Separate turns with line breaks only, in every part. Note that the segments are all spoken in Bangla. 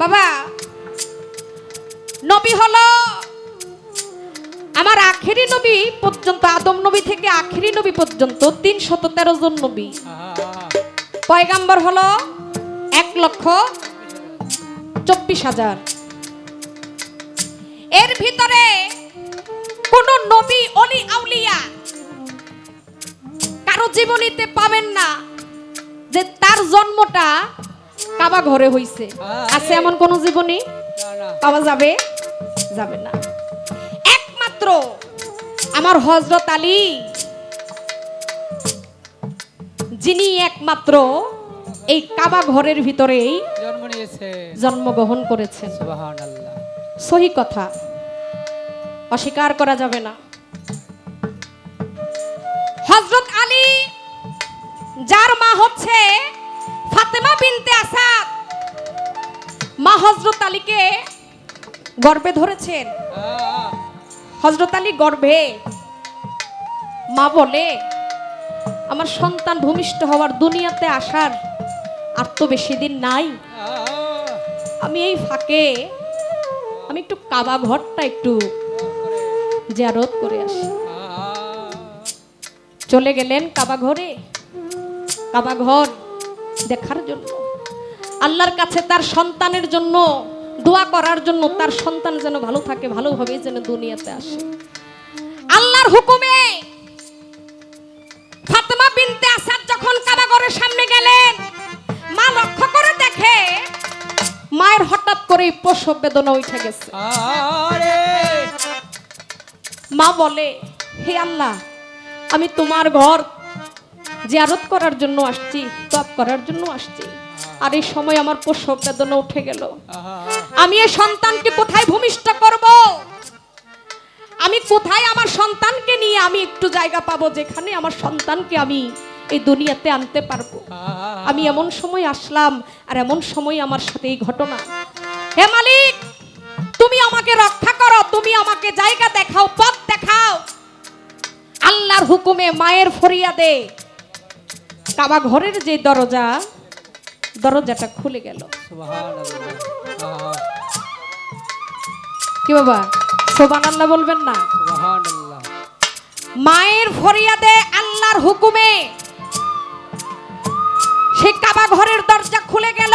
বাবা, নবী হলো আমার আখেরি নবী পর্যন্ত, আদম নবী থেকে আখেরি নবী পর্যন্ত, তিন শত তেরো জন নবী। পয়গাম্বর হলো এক লক্ষ চব্বিশ হাজার। এর ভিতরে কোন নবী অলি আউলিয়া কারও জীবনীতে পাবেন না যে তার জন্মটা কাবা ঘরে হইছে। আছে এমন কোন জীবনী? পাওয়া যাবে? যাবে না। একমাত্র আমার হজরত আলী। যিনি একমাত্র এই কাবা ঘরের ভিতরেই
জন্ম নিয়েছে।
জন্মগ্রহণ করেছেন। সহি কথা। অস্বীকার করা যাবে না। হজরত আলী যার মা হচ্ছে আলীকে গর্বে ধরেছেন। হজরত আলী গর্ভে মা বলে, আমার সন্তান ভূমিষ্ঠ হওয়ার দুনিয়াতে আসার আর তো বেশি দিন নাই। আমি এই ফাঁকে, আমি একটু কাবা ঘরটা একটু জিয়ারত করে আসি। চলে গেলেন কাবা ঘরে। কাবা ঘর দেখার জন্য। আল্লাহর কাছে তার সন্তানের জন্য দোয়া করার জন্য তার সন্তান যেন ভালো থাকে ভালোভাবে যেন দুনিয়াতে আসে। আল্লাহর হুকুমে ফাতেমা বিনতে আসাদ যখন কাবা ঘরের সামনে গেলেন মা লক্ষ্য করে দেখে মায়ের হঠাৎ করে প্রসব বেদনা উঠে গেছে। মা বলে হে আল্লাহ আমি তোমার ঘর জিয়ারত করার জন্য আসছি তপ করার জন্য আসছি। আর এই সময় আমার প্রসব বেদনা উঠে গেল। আমি এই সন্তানকে কোথায় ভূমিষ্ঠ করব? আমি কোথায় আমার সন্তানকে নিয়ে আমি একটু জায়গা পাবো যেখানে আমার সন্তানকে আমি এই দুনিয়াতে আনতে পারব? আমি এমন সময় আসলাম আর এমন সময় আমার সাথে এই ঘটনা। হে মালিক তুমি আমাকে রক্ষা করো তুমি আমাকে জায়গা দেখাও পথ দেখাও। আল্লাহর হুকুমে মায়ের ফরিয়াদে কাবা ঘরের যে দরজা দরজাটা খুলে গেল। কি বাবা? সোবান আল্লাহ বলবেন না? মায়ের ফরিয়াদে আল্লাহর হুকুমে সে কাবা ঘরের দরজা খুলে গেল।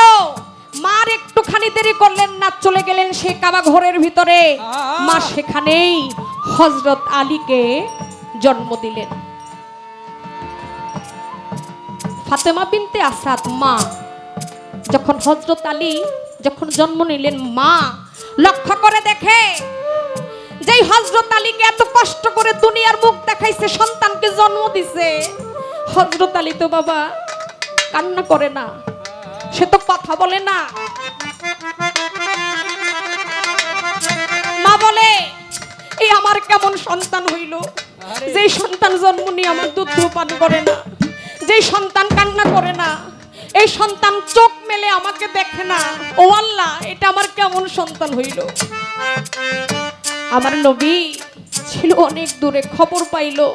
মার একটুখানি দেরি করলেন না চলে গেলেন সে কাবা ঘরের ভিতরে। মা সেখানেই হজরত আলীকে জন্ম দিলেন। ফাতেমা বিনতে আসাদ মা যখন হজরত আলী যখন জন্ম নিলেন, মা লক্ষ্য করে দেখে যেই হজরত আলীকে এত কষ্ট করে দুনিয়ার মুখ দেখাইছে, সন্তানকে জন্ম দিছে। হজরত আলী তো বাবা কান্না করে না, সে তো কথা বলে না। মা বলে, এই আমার কেমন সন্তান হইল? যেই সন্তান জন্ম নিয়ে আমার দুধ পান করে না, যেই সন্তান কান্না করে না এই সন্তান চোখ মেলে আমাকে দেখে না। ও আল্লাহ, এটা আমার কেমন সন্তান হইল? আমার নবী ছিল অনেক দূরে খবর পাইলো।